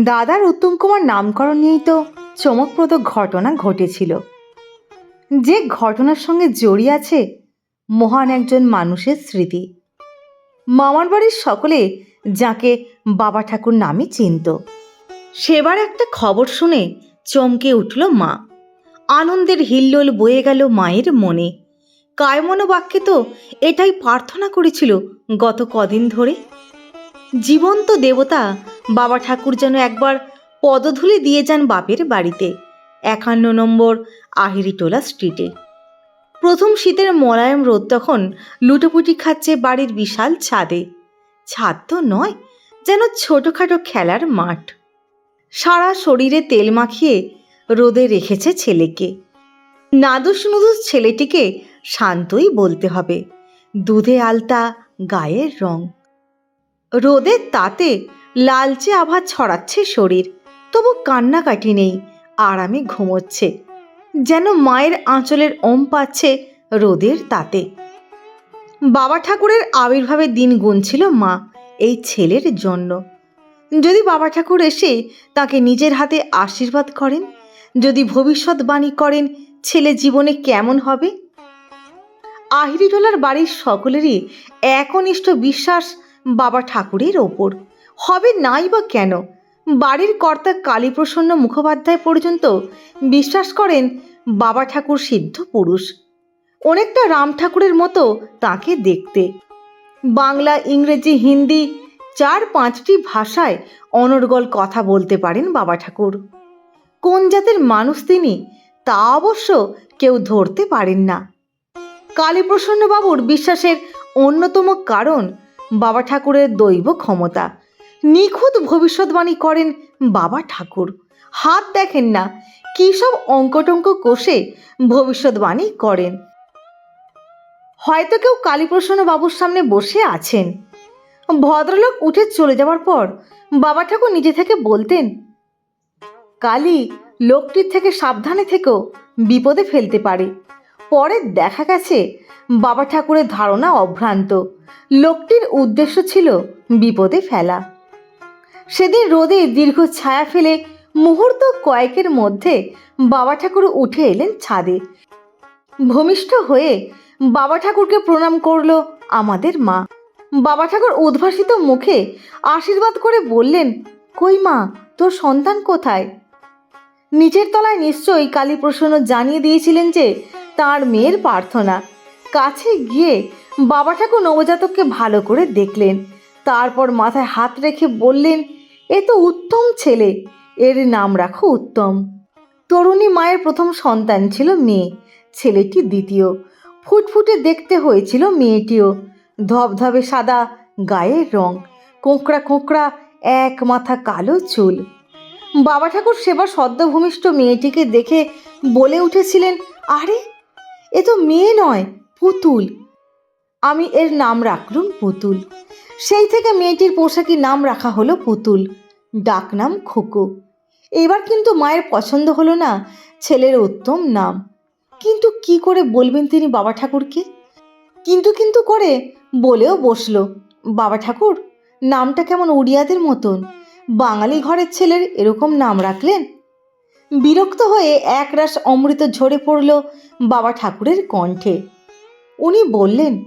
দাদার উত্তম কুমার নামকরণ নিয়েই তো চমকপ্রদ ঘটনা ঘটেছিল। যে ঘটনার সঙ্গে জড়িয়ে আছে মহান একজন মানুষের স্মৃতি। মামার বাড়ির সকলে যাকে বাবা ঠাকুর নামে চিনত। সেবার একটা খবর শুনে চমকে উঠল মা। আনন্দের হিল্লোল বয়ে গেল মায়ের মনে। কায়মনোবাক্যে তো এটাই প্রার্থনা করেছিল গত কদিন ধরে। জীবন্ত দেবতা বাবা ঠাকুর যেন একবার পদধূলি দিয়ে যান বাপের বাড়িতে, একান্ন নম্বর আহিরিটোলা স্ট্রিটে। প্রথম শীতের মোলায়েম রোদ তখন লুটোপুটি খাচ্ছে বাড়ির বিশাল ছাদে। ছাদ তো নয়, যেন ছোটোখাটো খেলার মাঠ। সারা শরীরে তেল মাখিয়ে রোদে রেখেছে ছেলেকে। নাদুস নুদুস ছেলেটিকে শান্তই বলতে হবে, দুধে আলতা, গায়ের রং। রোদের তাতে লালচে আভা ছড়াচ্ছে শরীর, তবু কান্নাকাটি নেই, আরামে ঘুমোচ্ছে, যেন মায়ের আঁচলের ওম পাচ্ছে রোদের তাতে। বাবা ঠাকুরের আবির্ভাবের দিন গুনছিল মা, এই ছেলের জন্য। যদি বাবা ঠাকুর এসে তাকে নিজের হাতে আশীর্বাদ করেন, যদি ভবিষ্যৎবাণী করেন, ছেলে জীবনে কেমন হবে? আহিরিটোলার বাড়ির সকলেরই একনিষ্ঠ বিশ্বাস বাবা ঠাকুরের ওপর। হবে নাই বা কেন? বাড়ির কর্তা কালীপ্রসন্ন মুখোপাধ্যায় পর্যন্ত বিশ্বাস করেন বাবা ঠাকুর সিদ্ধ পুরুষ। অনেকটা রাম ঠাকুরের মতো তাকে দেখতে। বাংলা, ইংরেজি, হিন্দি চার পাঁচটি ভাষায় অনর্গল কথা বলতে পারেন বাবা ঠাকুর। কোন জাতের মানুষ তিনি তা অবশ্য কেউ ধরতে পারেন না। কালীপ্রসন্ন বাবুর বিশ্বাসের অন্যতম কারণ বাবা ঠাকুরের দৈব ক্ষমতা। নিখুঁত ভবিষ্যৎবাণী করেন বাবা ঠাকুর। হাত দেখেন না, কী সব অঙ্কটঙ্ক কষে ভবিষ্যৎবাণী করেন। হয়তো কেউ কালীপ্রসন্ন বাবুর সামনে বসে আছেন। ভদ্রলোক উঠে চলে যাওয়ার পর বাবা ঠাকুর নিজে থেকে বলতেন, কালী, লোকটির থেকে সাবধানে থেকেও বিপদে ফেলতে পারে। পরে দেখা গেছে বাবা ঠাকুরের ধারণা অভ্রান্ত। লোকটির উদ্দেশ্য ছিল বিপদে ফেলা। সেদিন রোদে দীর্ঘ ছায়া ফেলে মুহূর্ত কয়েকের মধ্যে বাবা ঠাকুর উঠে এলেন ছাদে। ভূমিষ্ঠ হয়ে বাবা ঠাকুরকে প্রণাম করল আমাদের মা। বাবা ঠাকুর উদ্ভাসিত মুখে আশীর্বাদ করে বললেন, কই মা, তোর সন্তান কোথায়? নিচের তলায় নিশ্চয়ই কালীপ্রসন্ন জানিয়ে দিয়েছিলেন যে তার মেয়ের প্রার্থনা। কাছে গিয়ে বাবা ঠাকুর নবজাতককে ভালো করে দেখলেন। তারপর মাথায় হাত রেখে বললেন, এ তো উত্তম ছেলে, এর নাম রাখো উত্তম। তরুণী মায়ের প্রথম সন্তান ছিল মেয়ে, ছেলেটি দ্বিতীয়। ফুটফুটে দেখতে হয়েছিল মেয়েটিও। ধবধবে সাদা গায়ের রং, কোঁকড়া কোঁকড়া এক মাথা কালো চুল। বাবা ঠাকুর সেবার সদ্যভূমিষ্ঠ মেয়েটিকে দেখে বলে উঠেছিলেন, আরে এ তো মেয়ে নয়, পুতুল। আমি এর নাম রাখলুম পুতুল। সেই থেকে মেয়েটির পোশাকি নাম রাখা হলো পুতুল। ডাকনাম খোকো। এবার কিন্তু মায়ের পছন্দ হলো না ছেলের উত্তম নাম। কিন্তু কি করে বলবেন তিনি বাবা ঠাকুরকে? কিন্তু কিন্তু করে বলেও বসল, বাবা ঠাকুর, নামটা কেমন উড়িয়াদের মতন। বাঙালি ঘরের ছেলের এরকম নাম রাখলেন? বিরক্ত হয়ে একরাশ অমৃত ঝরে পড়ল বাবা ঠাকুরের কণ্ঠে। উনি বললেন,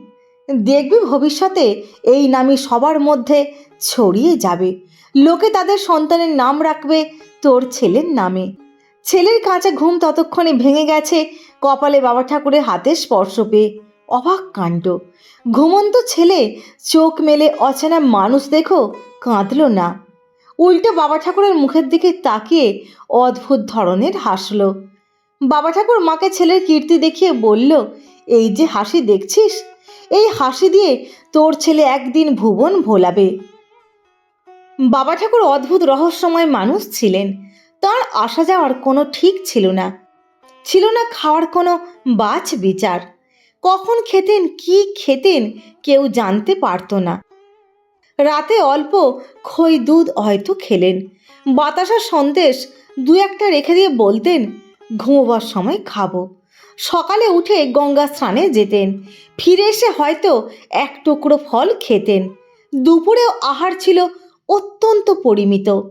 দেখবি ভবিষ্যতে এই নামই সবার মধ্যে ছড়িয়ে যাবে। লোকে তাদের সন্তানের নাম রাখবে তোর ছেলের নামে। ছেলের কাঁচা ঘুম ততক্ষণে ভেঙে গেছে কপালে বাবা ঠাকুরের হাতের স্পর্শ পেয়ে। অবাক কাণ্ড। ঘুমন্ত ছেলে চোখ মেলে অচেনা মানুষ দেখো কাঁদল না। উল্টো বাবা ঠাকুরের মুখের দিকে তাকিয়ে অদ্ভুত ধরনের হাসল। বাবা ঠাকুর মাকে ছেলের কীর্তি দেখিয়ে বলল, এই যে হাসি দেখছিস? এই হাসি দিয়ে তোর ছেলে একদিন ভুবন ভোলাবে। বাবা ঠাকুর অদ্ভুত রহস্যময় মানুষ ছিলেন। তার আসা যাওয়ার কোনো ঠিক ছিল না। ছিল না খাওয়ার কোনো বাছ বিচার। কখন খেতেন, কি খেতেন কেউ জানতে পারতো না। রাতে অল্প খই দুধ হয়তো খেলেন। বাতাসার সন্দেশ দু একটা রেখে দিয়ে বলতেন, ঘুমোবার সময় খাব। সকালে উঠে গঙ্গা স্নানে যেতেন। ফিরে এসে হয়তো এক টুকরো ফল খেতেন। দুপুরেও আহার ছিল অত্যন্ত পরিমিত।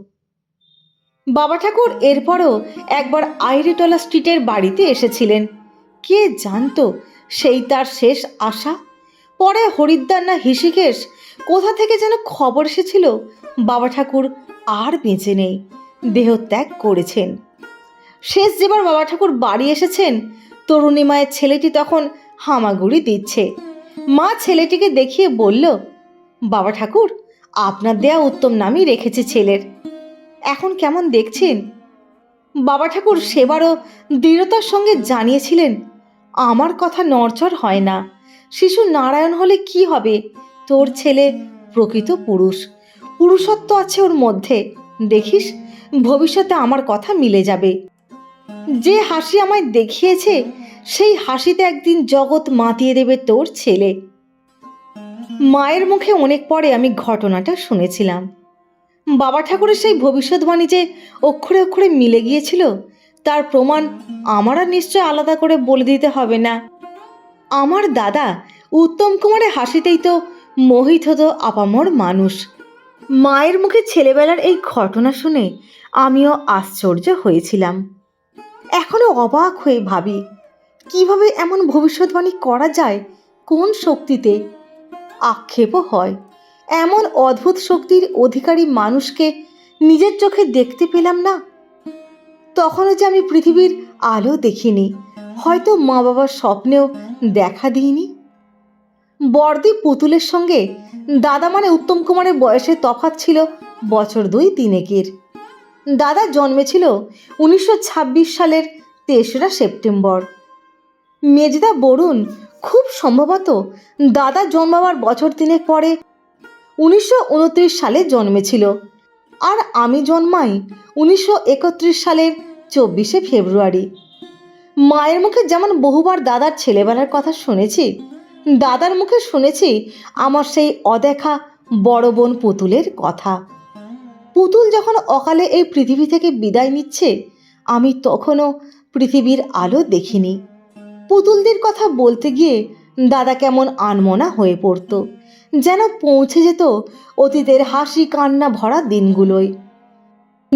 বাবা ঠাকুর এরপরও একবার আইরিটলা স্ট্রিটের বাড়িতে এসেছিলেন। কে জানতো সেই তার শেষ আশা? পরে হরিদ্বার না হিসিকেশ কোথা থেকে যেন খবর এসেছিল? বাবা ঠাকুর আর বেঁচে নেই। দেহত্যাগ করেছেন। শেষ যেবার বাবা ঠাকুর বাড়ি এসেছেন, তরুণী মায়ের ছেলেটি তখন হামাগুড়ি দিচ্ছে। মা ছেলেটিকে দেখিয়ে বলল, বাবা ঠাকুর, আপনার দেয়া উত্তম নামই রেখেছে ছেলের। এখন কেমন দেখছেন? বাবা ঠাকুর সেবারও দৃঢ়তার সঙ্গে জানিয়েছিলেন, আমার কথা নড়চড় হয় না। শিশু নারায়ণ হলে কি হবে? তোর ছেলে প্রকৃত পুরুষ। পুরুষত্ব আছে ওর মধ্যে। দেখিস, ভবিষ্যতে আমার কথা মিলে যাবে। যে হাসি আমায় দেখিয়েছে, সেই হাসিতে একদিন জগৎ মাতিয়ে দেবে তোর ছেলে। মায়ের মুখে অনেক পরে আমি ঘটনাটা শুনেছিলাম। বাবা ঠাকুরের সেই ভবিষ্যৎবাণী যে অক্ষরে অক্ষরে মিলে গিয়েছিল, তার প্রমাণ আমার আর নিশ্চয় আলাদা করে বলে দিতে হবে না। আমার দাদা উত্তম কুমারের হাসিতেই তো মোহিত হতো আপামর মানুষ। মায়ের মুখে ছেলেবেলার এই ঘটনা শুনে আমিও আশ্চর্য হয়েছিলাম। এখনও অবাক হয়ে ভাবি, কীভাবে এমন ভবিষ্যৎবাণী করা যায়, কোন শক্তিতে? আক্ষেপও হয়, এমন অদ্ভুত শক্তির অধিকারী মানুষকে নিজের চোখে দেখতে পেলাম না। তখনও যে আমি পৃথিবীর আলো দেখিনি হয়তো মা বাবার স্বপ্নেও দেখা দিইনি? বর্দি পুতুলের সঙ্গে দাদা মানে উত্তম কুমারের বয়সের তফাৎ ছিল বছর দুই তিনেকের। দাদা জন্মেছিল উনিশশো ছাব্বিশ সালের তেসরা সেপ্টেম্বর। মেজদা বরুণ খুব সম্ভবত দাদা জন্মাবার বছর তিনেক পরে উনিশশো উনত্রিশ সালে জন্মেছিল আর আমি জন্মাই উনিশশো একত্রিশ সালের চব্বিশে ফেব্রুয়ারি। মায়ের মুখে যেমন বহুবার দাদার ছেলেবেলার কথা শুনেছি, দাদার মুখে শুনেছি আমার সেই অদেখা বড় বোন পুতুলের কথা। পুতুল যখন অকালে এই পৃথিবী থেকে বিদায় নিচ্ছে, আমি তখনও পৃথিবীর আলো দেখিনি। পুতুলদের কথা বলতে গিয়ে দাদা কেমন আনমনা হয়ে পড়তো, যেন পৌঁছে যেত অতীতের হাসি কান্না ভরা দিনগুলোয়।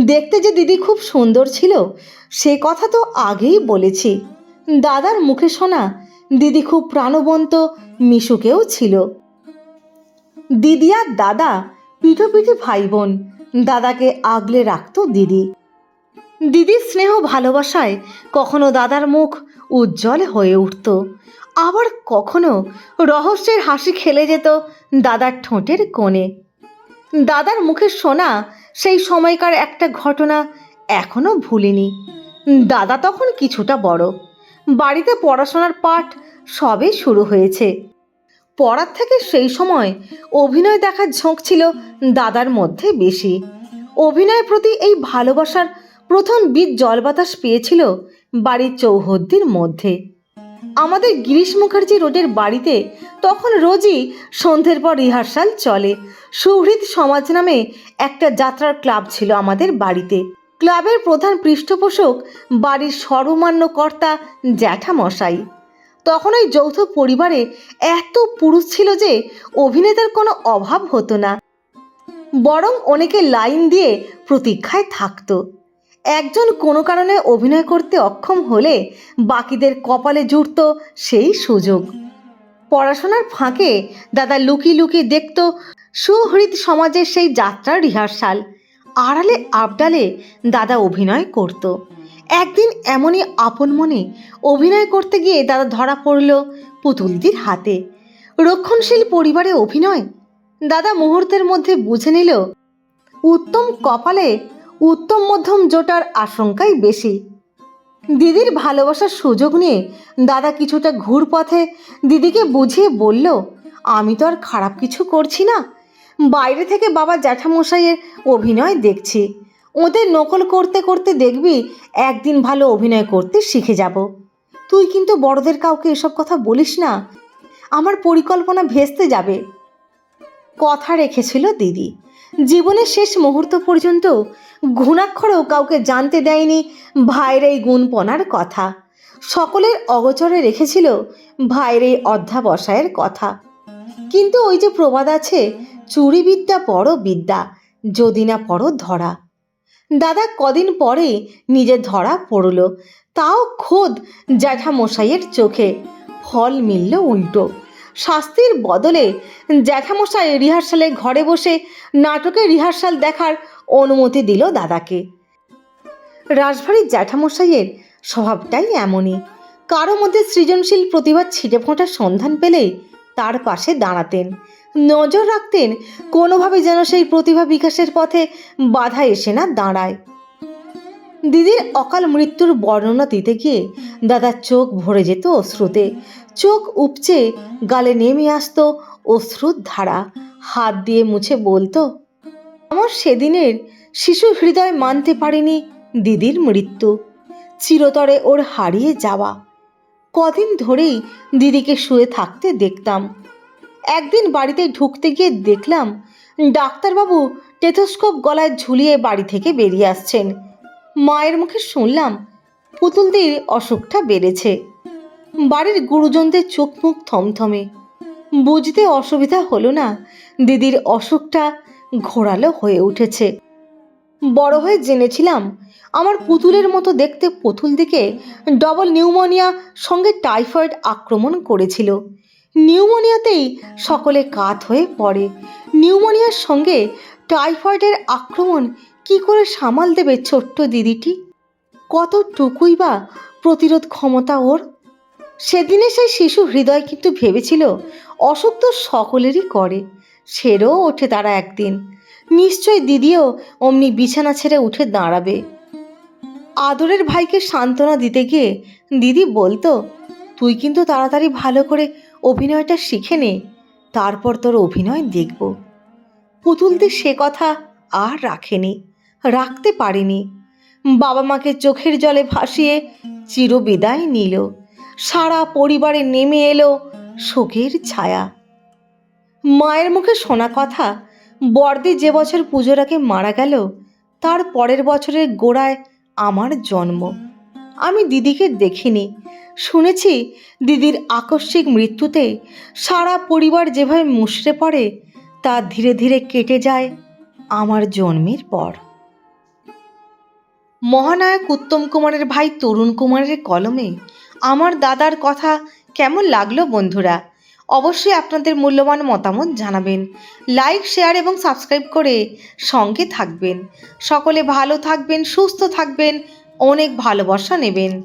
দেখতে যে দিদি খুব সুন্দর ছিল, সে কথা তো আগেই বলেছি। দাদার মুখে শোনা, দিদি খুব প্রাণবন্ত, মিশুকেও ছিল। দিদি আর দাদা পিঠো পিঠে ভাই বোন দাদাকে আগলে রাখত দিদি। দিদির স্নেহ ভালোবাসায় কখনো দাদার মুখ উজ্জ্বল হয়ে উঠত। আবার কখনো রহস্যের হাসি খেলে যেত দাদার ঠোঁটের কোণে। দাদার মুখে শোনা সেই সময়কার একটা ঘটনা এখনও ভুলিনি। দাদা তখন কিছুটা বড়। বাড়িতে পড়াশোনার পাঠ সবে শুরু হয়েছে। পড়ার থেকে সেই সময় অভিনয় দেখার ঝোঁক ছিল দাদার মধ্যে বেশি। অভিনয়ের প্রতি এই ভালোবাসার প্রথম বীজ জল বাতাস পেয়েছিল বাড়ির চৌহদ্দির মধ্যে। আমাদের গিরিশ মুখার্জি রোডের বাড়িতে তখন রোজই সন্ধ্যের পর রিহার্সাল চলে। সুহৃদ সমাজ নামে একটা যাত্রার ক্লাব ছিল আমাদের বাড়িতে। ক্লাবের প্রধান পৃষ্ঠপোষক বাড়ির সর্বমান্য কর্তা জ্যাঠামশাই। তখন ওই যৌথ পরিবারে এত পুরুষ ছিল যে অভিনেতার কোনো অভাব হতো না। বরং অনেকে লাইন দিয়ে প্রতীক্ষায় থাকতো। একজন কোনো কারণে অভিনয় করতে অক্ষম হলে বাকিদের কপালে জুটত সেই সুযোগ। পড়াশোনার ফাঁকে দাদা লুকি লুকি দেখত সুহৃদ সমাজের সেই যাত্রার রিহার্সাল। আড়ালে আবডালে দাদা অভিনয় করত। একদিন এমনই আপন মনে অভিনয় করতে গিয়ে দাদা ধরা পড়ল পুতুলদির হাতে। রক্ষণশীল পরিবারে অভিনয়? দাদা মুহূর্তের মধ্যে বুঝে নিল, উত্তম কপালে উত্তম মধ্যম জোটার আশঙ্কাই বেশি। দিদির ভালোবাসার সুযোগ নিয়ে দাদা কিছুটা ঘুর পথে দিদিকে বুঝিয়ে বলল, আমি তো আর খারাপ কিছু করছি না। বাইরে থেকে বাবা জ্যাঠামশাইয়ের অভিনয় দেখছি। ওদের নকল করতে করতে দেখবি একদিন ভালো অভিনয় করতে শিখে যাব। তুই কিন্তু বড়দের কাউকে এসব কথা বলিস না। আমার পরিকল্পনা ভেস্তে যাবে। কথা রেখেছিল দিদি। জীবনের শেষ মুহূর্ত পর্যন্ত ঘুণাক্ষরেও কাউকে জানতে দেয়নি ভাইয়ের এই গুণপনার কথা। সকলের অগচরে রেখেছিল ভাইয়ের এই অধ্যাবসায়ের কথা। কিন্তু ওই যে প্রবাদ আছে চুরি বিদ্যা পড়ো বিদ্যা, যদি না পড়ো ধরা। দাদা কদিন পরে নিজে ধরা পড়ল, তাও খোদ জ্যাঠামশাইয়ের চোখে ফল মিলল উল্টো। শাস্তির বদলে জ্যাঠামশাই রিহার্সালে ঘরে বসে নাটকের রিহার্সাল দেখার অনুমতি দিল দাদাকে। রাজবাড়ির জ্যাঠামশাইয়ের স্বভাবটাই এমনই। কারও মধ্যে সৃজনশীল প্রতিভার ছিটে ফোঁটার সন্ধান পেলে তার পাশে দাঁড়াতেন। নজর রাখতেন কোনোভাবে যেন সেই প্রতিভা বিকাশের পথে বাধা এসে না দাঁড়ায়। দিদির অকাল মৃত্যুর বর্ণনা দিতে গিয়ে দাদার চোখ ভরে যেত অশ্রুতে। চোখ উপচে গালে নেমে আসতো অশ্রুর ধারা। হাত দিয়ে মুছে বলতো, আমার সেদিনের শিশু হৃদয় মানতে পারেনি দিদির মৃত্যু। চিরতরে ওর হারিয়ে যাওয়া। কদিন ধরেই দিদিকে শুয়ে থাকতে দেখতাম। একদিন বাড়িতে ঢুকতে গিয়ে দেখলাম ডাক্তারবাবু টেথোস্কোপ গলায় ঝুলিয়ে বাড়ি থেকে বেরিয়ে আসছেন। মায়ের মুখে শুনলাম পুতুলদির অসুখটা বেড়েছে। বাড়ির গুরুজনদের চোখ মুখ থমথমে। বুঝতে অসুবিধা হলো না, দিদির অসুখটা ঘোরালো হয়ে উঠেছে। বড় হয়ে জেনেছিলাম, আমার পুতুলের মতো দেখতে পুতুল দিকে ডবল নিউমোনিয়া সঙ্গে টাইফয়েড আক্রমণ করেছিল। নিউমোনিয়াতেই সকলে কাত হয়ে পড়ে। নিউমোনিয়ার সঙ্গে টাইফয়েডের আক্রমণ কি করে সামাল দেবে ছোট্ট দিদিটি? কতটুকুই বা প্রতিরোধ ক্ষমতা ওর? সেদিনে সেই শিশু হৃদয় কিন্তু ভেবেছিল অসুখ তো সকলেরই করে, সেরেও ওঠে তারা একদিন। নিশ্চয় দিদিও অমনি বিছানা ছেড়ে উঠে দাঁড়াবে। আদরের ভাইকে সান্ত্বনা দিতে গিয়ে দিদি বলতো, তুই কিন্তু তাড়াতাড়ি ভালো করে অভিনয়টা শিখে নে, তারপর তোর অভিনয় দেখব। পুতুলদের সে কথা আর রাখেনি। রাখতে পারেনি। বাবা মাকে চোখের জলে ভাসিয়ে চিরবিদায় নিল। সারা পরিবারে নেমে এলো শোকের ছায়া। মায়ের মুখে শোনা কথা বর্দি যে বছর পুজোর আগে মারা গেল, তার পরের বছরের গোড়ায় আমার জন্ম। আমি দিদিকে দেখিনি। শুনেছি দিদির আকস্মিক মৃত্যুতে সারা পরিবার যেভাবে মুষড়ে পড়ে, তা ধীরে ধীরে কেটে যায় আমার জন্মের পর। মহানায়ক উত্তম কুমারের ভাই তরুণ কুমারের কলমে আমার দাদার কথা কেমন লাগল বন্ধুরা? অবশ্যই আপনাদের মূল্যবান মতামত জানাবেন। লাইক শেয়ার এবং সাবস্ক্রাইব করে সঙ্গে থাকবেন। সকলে ভালো থাকবেন, সুস্থ থাকবেন, অনেক ভালোবাসা নেবেন।